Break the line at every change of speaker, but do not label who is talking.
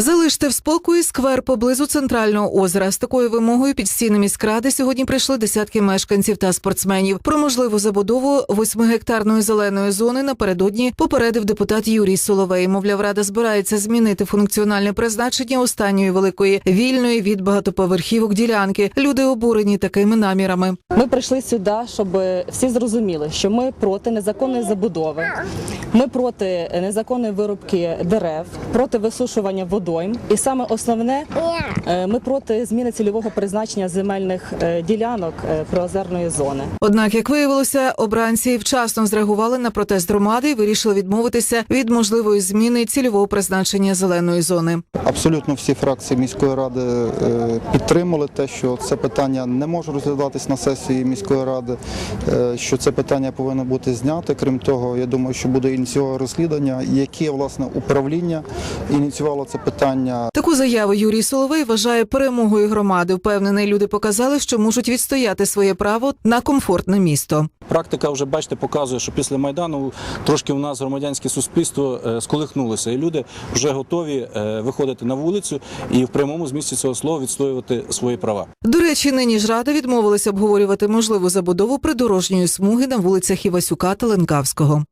Залиште в спокої сквер поблизу центрального озера. З такою вимогою під стіни міськради сьогодні прийшли десятки мешканців та спортсменів. Про можливу забудову восьмигектарної зеленої зони напередодні попередив депутат Юрій Соловей. Мовляв, рада збирається змінити функціональне призначення останньої великої вільної від багатоповерхівок ділянки. Люди обурені такими намірами.
Ми прийшли сюди, щоб всі зрозуміли, що ми проти незаконної забудови, ми проти незаконної вирубки дерев, проти висушування водойм. І саме основне, е, ми проти зміни цільового призначення земельних е, ділянок е, приозерної зони.
Однак, як виявилося, обранці вчасно зреагували на протест громади і вирішили відмовитися від можливої зміни цільового призначення зеленої зони.
Абсолютно всі фракції міської ради підтримали те, що це питання не може розглядатись на сесії міської ради, що це питання повинно бути знято. Крім того, я думаю, що буде ініціювати розслідування, яке власне управління ініціювало це питання.
Таку заяву Юрій Соловей вважає перемогою громади. Впевнений, люди показали, що можуть відстояти своє право на комфортне місто.
Практика вже бачите показує, що після майдану трошки у нас громадянське суспільство е, сколихнулося, і люди вже готові е, виходити на вулицю і в прямому змісті цього слова відстоювати свої права.
До речі, нині ж рада відмовилася обговорювати можливу забудову придорожньої смуги на вулицях Івасюка та Ленкавського.